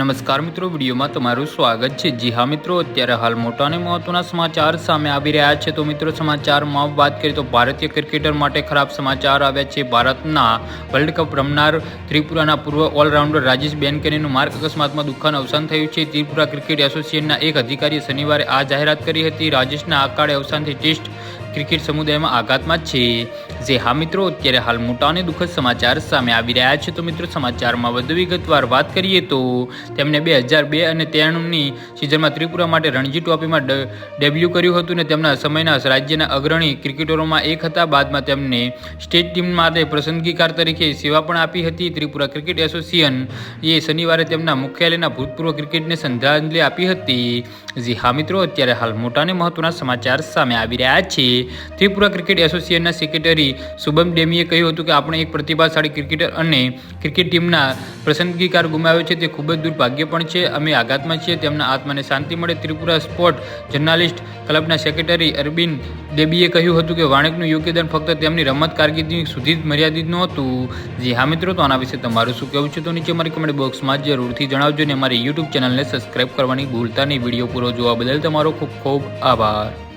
નમસ્કાર મિત્રો, વિડીયોમાં તમારું સ્વાગત છે. જી હા મિત્રો, અત્યારે હાલ મોટા અને મહત્વના સમાચાર સામે આવી રહ્યા છે. તો મિત્રો, સમાચારમાં વાત કરીએ તો ભારતીય ક્રિકેટર માટે ખરાબ સમાચાર આવ્યા છે. ભારતના વર્લ્ડ કપ રમનાર ત્રિપુરાના પૂર્વ ઓલરાઉન્ડર રાજેશ બેનકેનીનું માર્ગ અકસ્માતમાં દુઃખદ અવસાન થયું છે. ત્રિપુરા ક્રિકેટ એસોસિએશનના એક અધિકારીએ શનિવારે આ જાહેરાત કરી હતી. રાજેશના અકાળે અવસાનથી ટેસ્ટ ક્રિકેટ સમુદાયમાં આઘાતમાં છે. જે હા મિત્રો, અત્યારે હાલ મોટા અને દુઃખદ સમાચાર સામે આવી રહ્યા છે. તો મિત્રો, સમાચારમાં વધુ વિગતવાર વાત કરીએ તો તેમણે બે હજાર બે અને ત્રેણુંની સિઝનમાં ત્રિપુરા માટે રણજી ટ્રોફીમાં ડેબ્યુ કર્યું હતું અને તેમના સમયના રાજ્યના અગ્રણી ક્રિકેટરોમાં એક હતા. બાદમાં તેમને સ્ટેટ ટીમ માટે પસંદગીકાર તરીકે સેવા પણ આપી હતી. ત્રિપુરા ક્રિકેટ એસોસિએશન એ શનિવારે તેમના મુખ્યાલયના ભૂતપૂર્વ ક્રિકેટને શ્રદ્ધાંજલિ આપી હતી. જી હા મિત્રો, અત્યારે હાલ મોટા અને મહત્વના સમાચાર સામે આવી રહ્યા છે. ત્રિપુરા ક્રિકેટ એસોસિએશનના સેક્રેટરી શુભમ ડેમીએ કહ્યું હતું કે આપણે એક પ્રતિભાશાળી ક્રિકેટર અને ક્રિકેટ ટીમના પસંદગીકાર ગુમાવ્યો છે, તે ખૂબ જ દુર્ભાગ્ય પણ છે. અમે આઘાતમાં છીએ, તેમના આત્માને શાંતિ મળે. ત્રિપુરા સ્પોર્ટ જર્નાલિસ્ટ ક્લબના સેક્રેટરી અરબિન ડેબીએ કહ્યું હતું કે વાણિકનું યોગદાન ફક્ત તેમની રમત કારકિર્દી સુધી જ મર્યાદિત નહોતું. જી હા મિત્રો, તો આના વિશે તમારું શું કહેવું છે? તો નીચે મારી કમેન્ટ બોક્સમાં જરૂરથી જણાવજો અને અમારી યુટ્યુબ ચેનલને સબસ્ક્રાઇબ કરવાની ભૂલતા નહીં. વીડિયો પૂરો જોવા બદલ તમારો ખૂબ ખૂબ આભાર.